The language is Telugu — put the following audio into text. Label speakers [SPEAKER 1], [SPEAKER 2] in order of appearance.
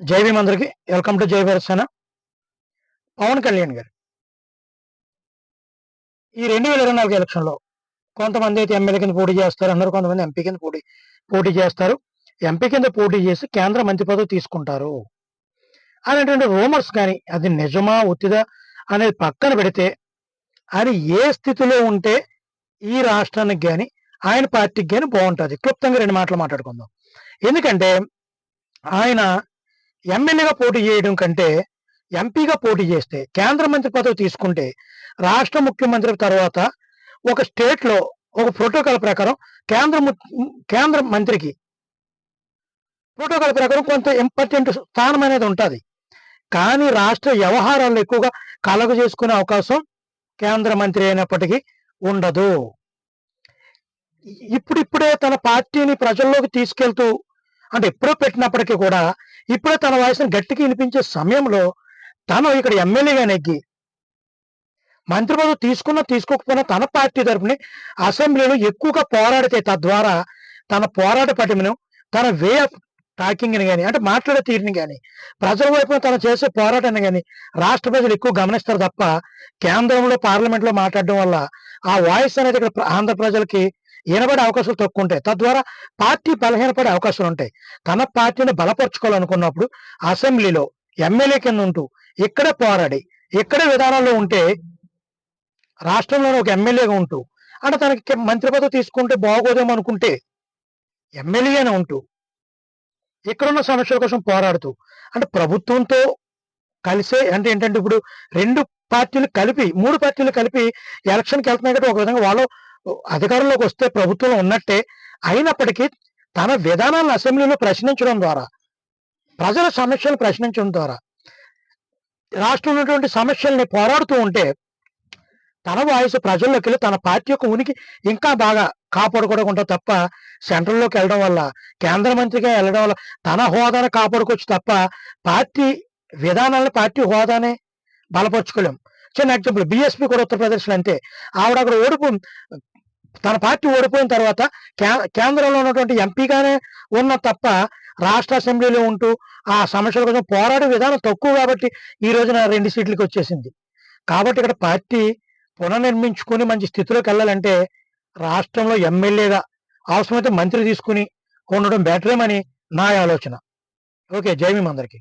[SPEAKER 1] జై భీమ్ అందరికి. వెల్కమ్ టు జై పవన్ కళ్యాణ్ గారు. ఈ రెండు వేల ఇరవై నాలుగు ఎలక్షన్లో కొంతమంది అయితే ఎమ్మెల్యే కింద పోటీ చేస్తారు అన్నారు కొంతమంది ఎంపీ కింద పోటీ పోటీ చేస్తారు. ఎంపీ కింద పోటీ చేసి కేంద్ర మంత్రి పదవి తీసుకుంటారు. అనేటువంటి రూమర్స్ కానీ అది నిజమా ఒత్తిదా అనేది పక్కన పెడితే ఆయన ఏ స్థితిలో ఉంటే ఈ రాష్ట్రానికి కానీ ఆయన పార్టీకి కానీ బాగుంటుంది. క్లుప్తంగా రెండు మాటలు మాట్లాడుకుందాం. ఎందుకంటే ఆయన ఎమ్మెల్యేగా పోటీ చేయడం కంటే ఎంపీగా పోటీ చేస్తే కేంద్ర మంత్రి పదవి తీసుకుంటే రాష్ట్ర ముఖ్యమంత్రి తర్వాత ఒక స్టేట్లో ఒక ప్రోటోకాల్ ప్రకారం కేంద్ర ము- కేంద్ర మంత్రికి ప్రోటోకాల్ ప్రకారం కొంత ఇంపార్టెంట్ స్థానం అనేది ఉంటుంది. కానీ రాష్ట్ర వ్యవహారాల్లో ఎక్కువగా కలగ చేసుకునే అవకాశం కేంద్ర మంత్రి అయినప్పటికీ ఉండదు. ఇప్పుడిప్పుడే తన పార్టీని ప్రజల్లోకి తీసుకెళ్తూ అంటే ఎప్పుడో పెట్టినప్పటికీ కూడా ఇప్పుడే తన వాయిస్ని గట్టికి వినిపించే సమయంలో తను ఇక్కడ ఎమ్మెల్యేగా నెగ్గి మంత్రి పదవి తీసుకున్నా తీసుకోకపోయినా తన పార్టీ తరపుని అసెంబ్లీలో ఎక్కువగా పోరాడితే తద్వారా తన పోరాట పటిమను తన వే ఆఫ్ టాకింగ్ని కానీ అంటే మాట్లాడే తీరుని కానీ ప్రజల వైపున తను చేసే పోరాటాన్ని కానీ రాష్ట్ర ప్రజలు ఎక్కువ గమనిస్తారు తప్ప కేంద్రంలో పార్లమెంట్లో మాట్లాడడం వల్ల ఆ వాయిస్ అనేది ఇక్కడ ఆంధ్ర ప్రజలకి వినబడే అవకాశాలు తక్కువ ఉంటాయి. తద్వారా పార్టీ బలహీనపడే అవకాశాలు ఉంటాయి. తన పార్టీని బలపరచుకోవాలనుకున్నప్పుడు అసెంబ్లీలో ఎమ్మెల్యే కింద ఉంటూ ఇక్కడే పోరాడి ఇక్కడే విధానాల్లో ఉంటే రాష్ట్రంలోనే ఒక ఎమ్మెల్యేగా ఉంటూ అంటే తనకి మంత్రి పదవి తీసుకుంటే బాగోదేమో అనుకుంటే ఎమ్మెల్యేనే ఉంటూ ఇక్కడున్న సమస్యల కోసం పోరాడుతూ అంటే ప్రభుత్వంతో కలిసే అంటే ఏంటంటే ఇప్పుడు రెండు పార్టీలు కలిపి మూడు పార్టీలు కలిపి ఎలక్షన్కి వెళ్తున్నాయి కదా ఒక విధంగా వాళ్ళు అధికారంలోకి వస్తే ప్రభుత్వంలో ఉన్నట్టే అయినప్పటికీ తన విధానాలను అసెంబ్లీలో ప్రశ్నించడం ద్వారా ప్రజల సమస్యలు ప్రశ్నించడం ద్వారా రాష్ట్రంలో ఉన్నటువంటి సమస్యల్ని పోరాడుతూ ఉంటే తన వాయిస్ ప్రజల్లోకి వెళ్ళి తన పార్టీ యొక్క ఉనికి ఇంకా బాగా కాపాడుకోవడం తప్ప సెంట్రల్లోకి వెళ్ళడం వల్ల కేంద్ర మంత్రిగా వెళ్ళడం వల్ల తన హోదాను కాపాడుకోవచ్చు తప్ప పార్టీ విధానాలను పార్టీ హోదానే బలపరుచుకోలేం. చిన్న ఎగ్జాంపుల్ బీఎస్పీ కూడా ఉత్తరప్రదేశ్లో అంతే. ఆవిడ అక్కడ ఓడిపో తన పార్టీ ఓడిపోయిన తర్వాత కే- కేంద్రంలో ఉన్నటువంటి ఎంపీగానే ఉన్న తప్ప రాష్ట్ర అసెంబ్లీలో ఉంటూ ఆ సమస్యల కోసం పోరాడే విధానం తక్కువ కాబట్టి ఈ రోజున రెండు సీట్లకి వచ్చేసింది. కాబట్టి ఇక్కడ పార్టీ పునర్నిర్మించుకొని మంచి స్థితిలోకి వెళ్ళాలంటే రాష్ట్రంలో ఎమ్మెల్యేగా అవసరమైతే మంత్రి తీసుకుని ఉండడం బెటరేమని నా ఆలోచన. ఓకే జై మీ అందరికీ.